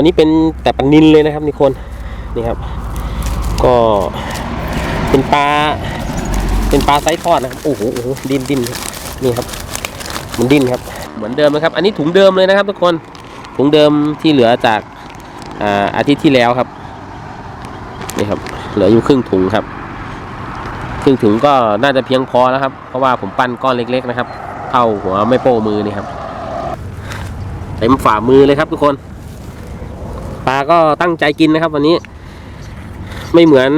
วันนี้เป็นแต่ปลานินเลยนะครับนี่คนนี่ครับ ก็เป็นปลาเป็นปลาไซส์ทอดนะครับโอ้โหโอ้โหดิ้นดิ้นนี่ครับมันดิ้นครับ เหมือนเดิมนะครับ อันนี้ถุงเดิมเลยนะครับ ทุกคนถุงเดิมที่เหลือจากอาอาทิตย์ที่แล้วครับนี่ครับ เหลืออยู่ครึ่งถุงครับครึ่งถุงก็น่าจะเพียงพอแล้วครับ เพราะว่าผมปั้นก้อนเล็ก ๆ นะครับเท่าหัวไม่โป้มือนี่ครับเต็มฝ่ามือเลยครับทุกคน ลาก็ตั้งใจกินนะครับ วันนี้ ไม่เหมือน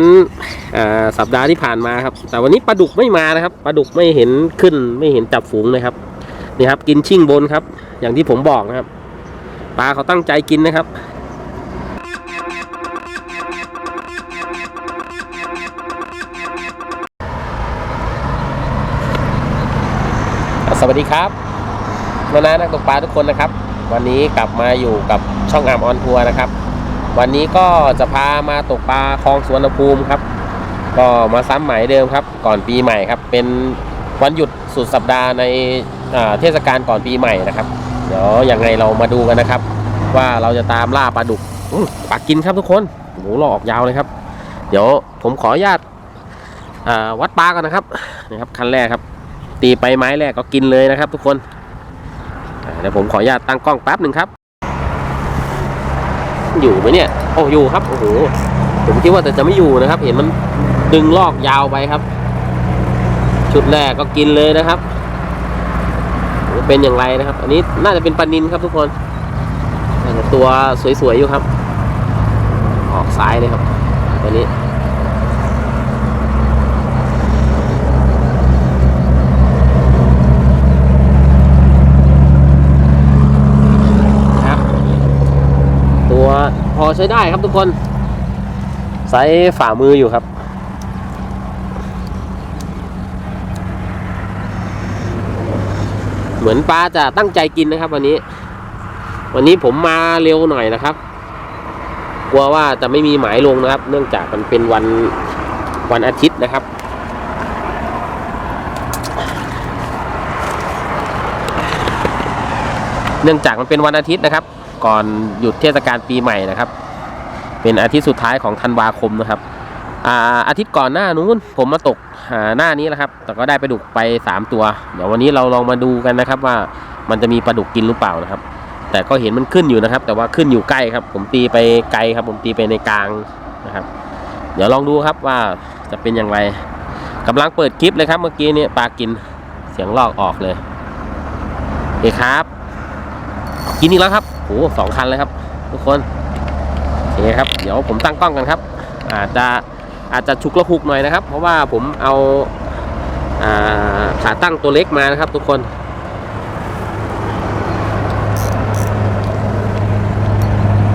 อสัปดาห์ที่ผ่านมาครับ แต่วันนี้ปลาดุกไม่มานะครับปลาดุกไม่เห็นขึ้น ไม่เห็นจับฝูงเลยครับนี่ครับ กินชิ่งบนครับ อย่างที่ผมบอกนะครับปลาเขาตั้งใจกินนะครับสวัสดีครับนานานักตกปลาทุกคนนะครับ วันนี้กลับมาอยู่กับช่องอามออนทัวร์นะครับ วันนี้ก็จะพามาตกปลาคลองสวนภูมิครับ ก็มาซ้ำหมายเดิมครับ ก่อนปีใหม่ครับ เป็นวันหยุดสุดสัปดาห์ในเทศกาลก่อนปีใหม่นะครับ เดี๋ยวยังไงเรามาดูกันนะครับ ว่าเราจะตามล่าปลาดุกปลากินครับทุกคนโอ้โหเราออกยาวเลยครับ เดี๋ยวผมขออนุญาตวัดปลาก่อนนะครับนะครับคันแรกครับ ตีไปไม้แรกก็กินเลยนะครับ ทุกคนเดี๋ยวผมขออนุญาตตั้งกล้องแป๊บหนึ่งครับ อยู่ไหมเนี่ย โอ้อยู่ครับโอ้โหผมคิดว่าแต่จะไม่อยู่นะครับ เห็นมันดึงลอกยาวไปครับ ชุดแรกก็กินเลยนะครับเป็นอย่างไรนะครับ อันนี้น่าจะเป็นปลานินครับทุกคนตัวสวยๆอยู่ครับ ออกซ้ายเลยครับตัวนี้ ครับ ตัวพอ ใช้ได้ครับทุกคนไซส์ฝ่ามืออยู่ครับเหมือนปลาจะตั้งใจกินนะครับ วันนี้ วันนี้ผมมาเร็วหน่อยนะครับ กลัวว่าจะไม่มีหมายลงนะครับ เนื่องจากมันเป็นวันวันอาทิตย์นะครับ เนื่องจากมันเป็นวันอาทิตย์นะครับ ก่อนหยุดเทศกาลปีใหม่นะครับ เป็นอาทิตย์สุดท้ายของธันวาคมนะครับอ่าอาทิตย์ก่อนหน้านู้นผมมาตกอ่าหน้านี้แหละครับ แต่ก็ได้ปลาดุกไป 3 ตัว เดี๋ยววันนี้เราลองมาดูกันนะครับว่ามันจะมีปลาดุกกินหรือเปล่านะครับ แต่ก็เห็นมันขึ้นอยู่นะครับ แต่ว่าขึ้นอยู่ใกล้ครับ ผมตีไปไกลครับ ผมตีไปในกลางนะครับ เดี๋ยวลองดูครับว่าจะเป็นอย่างไรกำลังเปิดคลิปเลยครับ เมื่อกี้นี้ปลากินเสียงลอกออกเลยโอคครับ กินอีกแล้วครับ โอ้สองคันเลยครับ ทุกคนโอเคครับ เดี๋ยวผมตั้งกล้องกันครับ อาจจะอาจจะฉุกละหุกหน่อยนะครับ เพราะว่าผมเอาขาตั้งตัวเล็กมานะครับ ทุกคน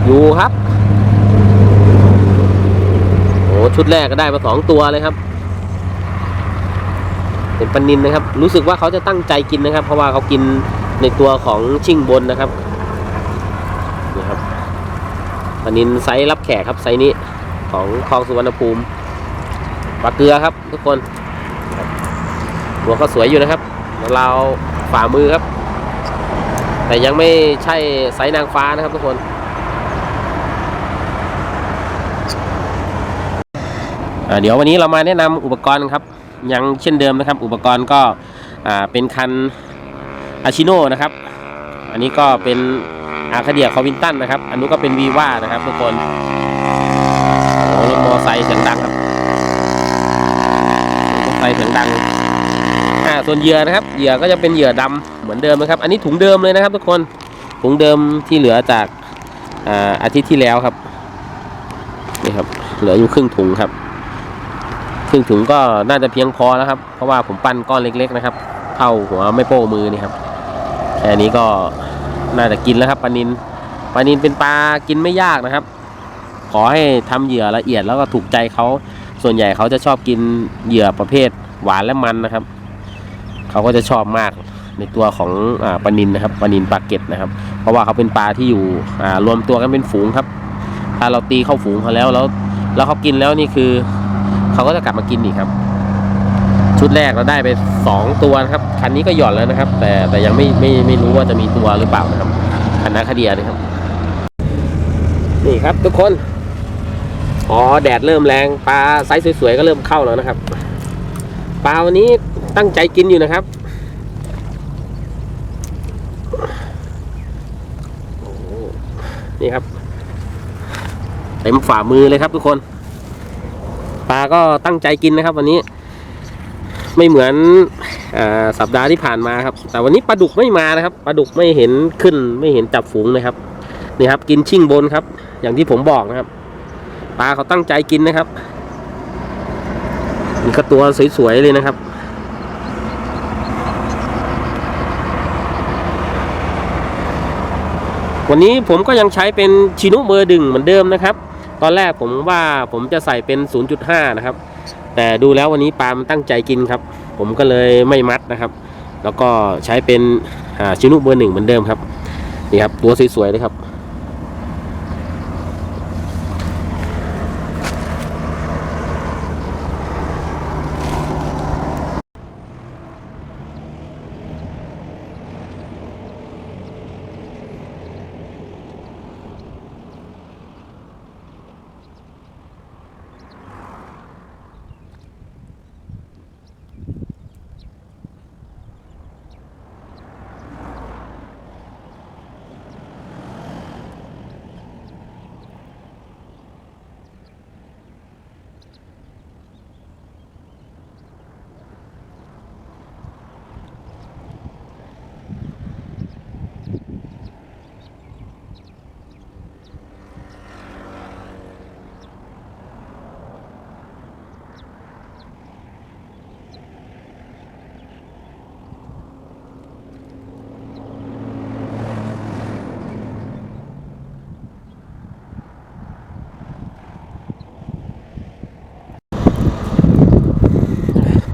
อยู่ครับโอ้ชุดแรกก็ได้มาสองตัวเลยครับ เป็นปนินนะครับ รู้สึกว่าเขาจะตั้งใจกินนะครับ เพราะว่าเขากินในตัวของชิ่งบนนะครับนี่ครับ ปลานินไซส์รับแขกครับไซส์นี้ของคลองสุวรรณภูมิปลาเกลือครับ ทุกคน หัวเขาสวยอยู่นะครับเราฝ่ามือครับ แต่ยังไม่ใช่ไซส์นางฟ้านะครับทุกคนเดี๋ยววันนี้เรามาแนะนำอุปกรณ์ครับยังเช่นเดิมนะครับ อุปกรณ์ก็เป็นคันอาชิโนนะครับ อันนี้ก็เป็น อาคาเดียคอวินตันนะครับ อันนู้นก็เป็นวีว่านะครับทุกคนโอ้รถมอไซค์เสียงดังครับรถไฟเสียงดังอ่าส่วนเหยื่อนะครับเหยื่อก็จะเป็นเหยื่อดำเหมือนเดิมนะครับ อันนี้ถุงเดิมเลยนะครับ ทุกคนถุงเดิมที่เหลือจากอ่าอาทิตย์ที่แล้วครับนี่ครับ เหลืออยู่ครึ่งถุงครับครึ่งถุงก็น่าจะเพียงพอแล้วครับ เพราะว่าผมปั้นก้อนเล็ก ๆ นะครับ เท่าหัวไม่โป้มือนี่ครับแค่นี้ก็ น่าจะกินแล้วครับปลานินปลานินเป็นปลากินไม่ยากนะครับ ขอให้ทำเหยื่อละเอียดแล้วก็ถูกใจเขาส่วนใหญ่เขาจะชอบกินเหยื่อประเภทหวานและมันนะครับเขาก็จะชอบมากในตัวของอปลานินนะครับปลานินปลาเก็ดนะครับ เพราะว่าเขาเป็นปลาที่อยู่รวมตัวกันเป็นฝูงครับ ถ้าเราตีเข้าฝูงเขาแล้วแล้วแล้วเขากินแล้วนี่คือ เขาก็จะกลับมากินอีกครับ ชุดแรกเราได้ไปสองตัวนะครับ คันนี้ก็หย่อนแล้วนะครับ แต่แต่ยังไม่ไม่ไม่รู้ว่าจะมีตัวหรือเปล่านะครับคันนาคาเดียนะครับ นี่ครับทุกคน อ๋อแดดเริ่มแรงปลาไซส์สวยๆก็เริ่มเข้าแล้วนะครับปลาวันนี้ตั้งใจกินอยู่นะครับโอ้โหนี่ครับเต็มฝ่ามือเลยครับทุกคน ปลาก็ตั้งใจกินนะครับ วันนี้ ไม่เหมือนอสัปดาห์ที่ผ่านมาครับ แต่วันนี้ปลาดุกไม่มานะครับปลาดุกไม่เห็นขึ้น ไม่เห็นจับฝูงนะครับนี่ครับ กินชิ่งบนครับ อย่างที่ผมบอกนะครับปลาเขาตั้งใจกินนะครับนี่ก็ตัวสวยๆเลยนะครับวันนี้ผมก็ยังใช้เป็นชินุเบอร์ดึงเหมือนเดิมนะครับ ตอนแรกผมว่าผมจะใส่เป็น 0.5 นะครับ แต่ดูแล้ววันนี้ปลามันตั้งใจกินครับ ผมก็เลยไม่มัดนะครับ แล้วก็ใช้เป็นชินุเบอร์หนึ่งเหมือนเดิมครับนี่ครับตัวสวยๆเลยครับ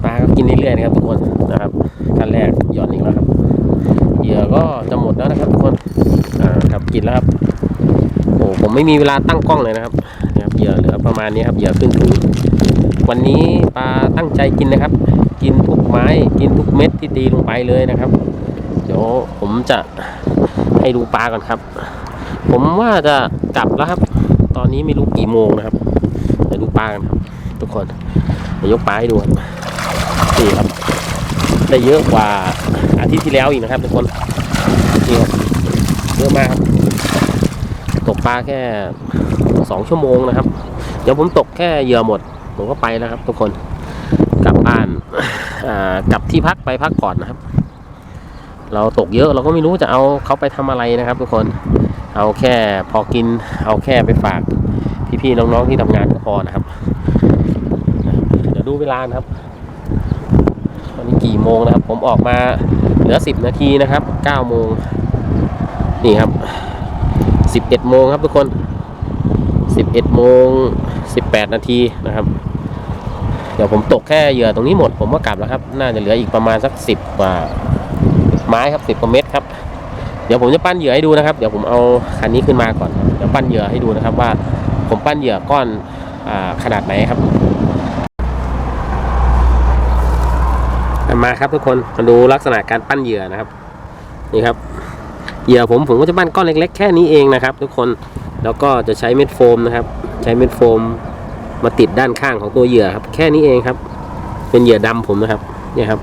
ปลาก็กินเรื่อยๆนะครับทุกคนนะครับขั้นแรกหย่อนอีกแล้วครับเหยื่อ ก็จะหมดแล้วนะครับทุกคนอ่าครับกินแล้วครับโอ้ผมไม่มีเวลาตั้งกล้องเลยนะครับนะครับเหยื่อเหลือประมาณนี้ครับเหยื่อครึ่งถุงวันนี้ปลาตั้งใจกินนะครับ กินทุกไม้กินทุกเม็ดที่ตีลงไปเลยนะครับ เดี๋ยวผมจะให้ดูปลาก่อนครับ ผมว่าจะกลับแล้วครับ ตอนนี้ไม่รู้กี่โมงนะครับเดี๋ยวดูปลากันครับ ทุกคนเดี๋ยวยกปลาให้ดูครับนี่ครับ ได้เยอะกว่าอาทิตย์ที่แล้วอีกนะครับทุกคนนี่ครับเยอะมากครับตกปลาแค่สองชั่วโมงนะครับ เดี๋ยวผมตกแค่เหยื่อหมด ผมก็ไปแล้วครับ ทุกคนกลับบ้านอ่ากลับที่พักไปพักก่อนนะครับ เราตกเยอะเราก็ไม่รู้จะเอาเขาไปทำอะไรนะครับ ทุกคนเอาแค่พอกิน เอาแค่ไปฝากพี่ๆน้องๆที่ทำงานก็พอนะครับ เดี๋ยวดูเวลานะครับ ตอนนี้กี่โมงนะครับ ผมออกมาเหลือสิบนาทีนะครับเก้าโมงนี่ครับสิบเอ็ดโมงครับทุกคนสิบเอ็ดโมงสิบแปดนาทีนะครับ เดี๋ยวผมตกแค่เหยื่อตรงนี้หมด ผมก็กลับแล้วครับ น่าจะเหลืออีกประมาณสักสิบกว่าไม้ครับสิบกว่าเม็ดครับเดี๋ยวผมจะปั้นเหยื่อให้ดูนะครับ เดี๋ยวผมเอาคันนี้ขึ้นมาก่อนเดี๋ยวปั้นเหยื่อให้ดูนะครับว่า ผมปั้นเหยื่อก้อนอขนาดไหนครับ มาครับทุกคนมาดูลักษณะการปั้นเหยื่อนะครับ นี่ครับ เหยื่อผมผมก็จะปั้นก้อนเล็ก ๆ แค่นี้เองนะครับ ทุกคนแล้วก็จะใช้เม็ดโฟมนะครับ ใช้เม็ดโฟมมาติดด้านข้างของตัวเหยื่อครับ แค่นี้เองครับ เป็นเหยื่อดำผมนะครับ เนี่ยครับ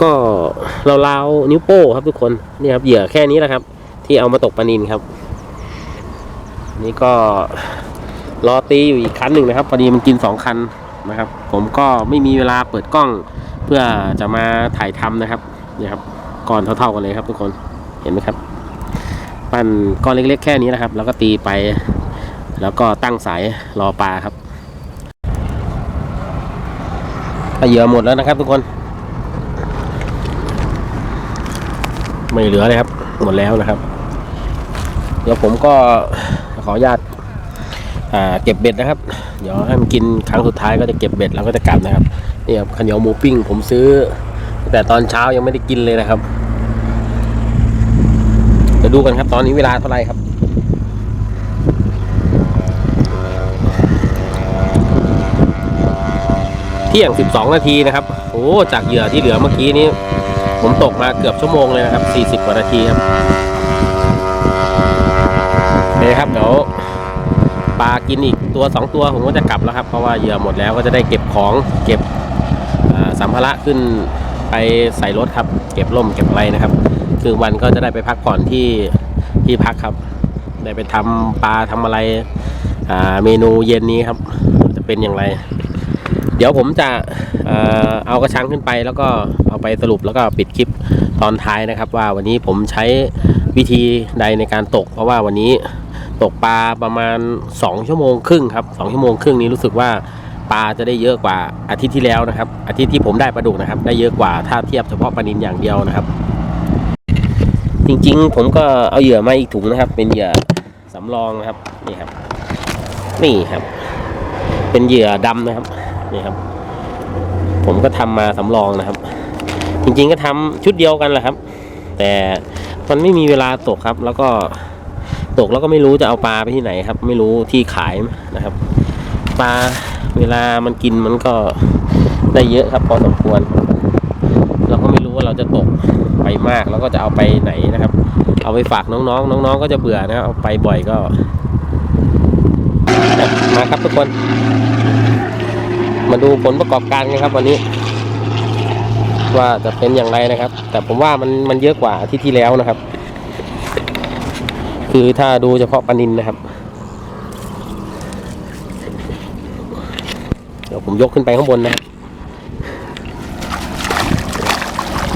ก็เราวๆนิ้วโป้ครับทุกคนนี่ครับเหยื่อแค่นี้แหละครับ ที่เอามาตกปลานินครับ นี่ก็รอตีอยู่อีกคันหนึ่งนะครับพอดีมันกินสองคัน นะครับ ผมก็ไม่มีเวลาเปิดกล้องเพื่อจะมาถ่ายทำนะครับนี่ครับก้อนเท่าๆกันเลยครับทุกคนเห็นไหมครับ ปั้นก้อนเล็กๆแค่นี้นะครับ แล้วก็ตีไป แล้วก็ตั้งสายรอปลาครับเหยื่อหมดแล้วนะครับ ทุกคน ไม่เหลือเลยครับ หมดแล้วนะครับ เดี๋ยวผมก็ขออนุญาต เก็บเบ็ดนะครับ เดี๋ยวให้มันกินครั้งสุดท้ายก็จะเก็บเบ็ดแล้วก็จะกลับนะครับนี่ครับข้าวเหนียวหมูปิ้งผมซื้อ แต่ตอนเช้ายังไม่ได้กินเลยนะครับเดี๋ยวดูกันครับตอนนี้เวลาเท่าไหร่ครับเที่ยง 12 นาทีนะครับ โอ้ จากเหยื่อที่เหลือเมื่อกี้นี้ ผมตกมาเกือบชั่วโมงเลยนะครับ 40 กว่านาทีครับเคครับครับ เดี๋ยวากินอีกตัวสองตัวผมก็จะกลับแล้วครับ เพราะว่าเหยื่อหมดแล้วก็จะได้เก็บของเก็บสัมภาระขึ้นไปใส่รถครับ เก็บร่มเก็บอะไรนะครับ คือวันก็จะได้ไปพักผ่อนที่ที่พักครับ ได้ไปทำปลาทำอะไรเมนูเย็นนี้ครับ จะเป็นอย่างไร เดี๋ยวผมจะเอเอากระชังขึ้นไปแล้วก็เอาไปสรุปแล้วก็ปิดคลิปตอนท้ายนะครับ ว่าวันนี้ผมใช้วิธีใดในการตก เพราะว่าวันนี้ ตกปลาประมาณ 2 ชั่วโมงครึ่งครับ2ชั่วโมงครึ่งนี้รู้สึกว่าปลาจะได้เยอะกว่าอาทิตย์ที่แล้วนะครับ อาทิตย์ที่ผมได้ปลาดุกนะครับ ได้เยอะกว่าถ้าเทียบเฉพาะปลานินอย่างเดียวนะครับ จริงๆ ผมก็เอาเหยื่อมาอีกถุงนะครับ เป็นเหยื่อสำรองนะครับนี่ครับ นี่ครับ เป็นเหยื่อดำนะครับนี่ครับ ผมก็ทำมาสำรองนะครับ จริงๆก็ทำชุดเดียวกันแหละครับ แต่มันไม่มีเวลาตกครับ แล้วก็ ตกแล้วก็ไม่รู้จะเอาปลาไปที่ไหนครับ ไม่รู้ที่ขายนะครับ ปลาเวลามันกินมันก็ได้เยอะครับพอสมควร เราก็ไม่รู้ว่าเราจะตกไปมากแล้วก็จะเอาไปไหนนะครับ เอาไปฝากน้องๆ น้องๆ ก็จะเบื่อนะครับเอาไปบ่อยก็มาครับทุกคน มาดูผลประกอบการกันครับ วันนี้ ว่าจะเป็นอย่างไรนะครับ แต่ผมว่ามันมันเยอะกว่าอาที่ที่แล้วนะครับ คือถ้าดูเฉพาะปลานินนะครับ เดี๋ยวผมยกขึ้นไปข้างบนนะครับ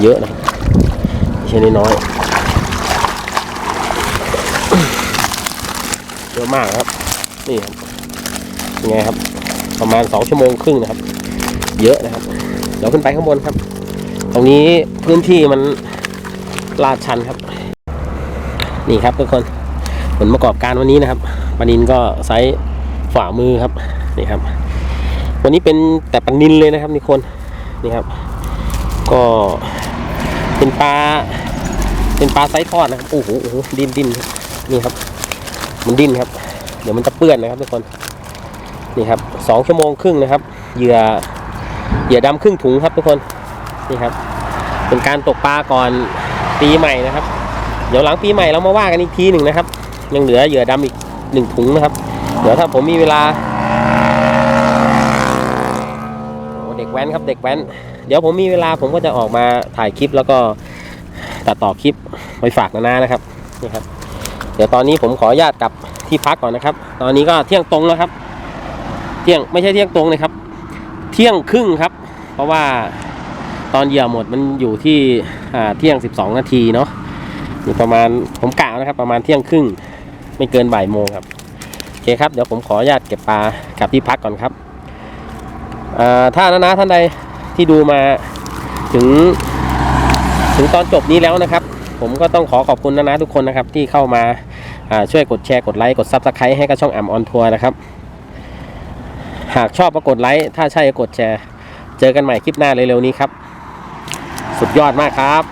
เยอะนะไม่ใช่น้อยเยอะมากครับ นี่ครับยังไงครับ ประมาณสองชั่วโมงครึ่งนะครับ เยอะนะครับ เดี๋ยวขึ้นไปข้างบนครับ ตรงนี้พื้นที่มันลาดชันครับ นี่ครับทุกคน ผลประกอบการวันนี้นะครับปลานินก็ไซส์ฝ่ามือครับนี่ครับ วันนี้เป็นแต่ปลานินเลยนะครับนี่คนนี่ครับ ก็เป็นปลาเป็นปลาไซส์ทอดนะครับโอ้โหดิ้นดิ้นนี่ครับ มันดิ้นครับ เดี๋ยวมันจะเปื้อนนะครับทุกคนนี่ครับสองชั่วโมงครึ่งนะครับเหยื่อเหยื่อดำครึ่งถุงครับทุกคนนี่ครับ เป็นการตกปลาก่อนปีใหม่นะครับ เดี๋ยวหลังปีใหม่เรามาว่ากันอีกทีหนึ่งนะครับ ยังเหลือเหยื่อดำอีกหนึ่งถุงนะครับ เดี๋ยวถ้าผมมีเวลาโอเด็กแว้นครับเด็กแว้น เดี๋ยวผมมีเวลาผมก็จะออกมาถ่ายคลิปแล้วก็ตัดต่อคลิปไปฝากนานานะครับนี่ครับ เดี๋ยวตอนนี้ผมขออนุญาตกลับที่พักก่อนนะครับ ตอนนี้ก็เที่ยงตรงแล้วครับ เที่ยงไม่ใช่เที่ยงตรงเลยครับ เที่ยงครึ่งครับ เพราะว่าตอนเหยื่อหมดมันอยู่ที่เที่ยง 12 นาทีเนาะอยู่ประมาณผมกะนะครับ ประมาณเที่ยงครึ่ง ไม่เกินบ่ายโมงครับโอเคครับเดี๋ยวผมขออนุญาตเก็บปลากลับที่พักก่อนครับถ้านะนะท่านใดที่ดูมาถึงถึงตอนจบนี้แล้วนะครับ ผมก็ต้องขอขอบคุณนะนะทุกคนนะครับ ที่เข้ามาอ่าช่วยกดแชร์กดไลค์กดซับสไครต์ให้กับช่องอ่ำออนทัวร์นะครับ หากชอบก็กดไลค์ถ้าใช่ก็กดแชร์ เจอกันใหม่คลิปหน้าเร็วๆนี้ครับ สุดยอดมากครับ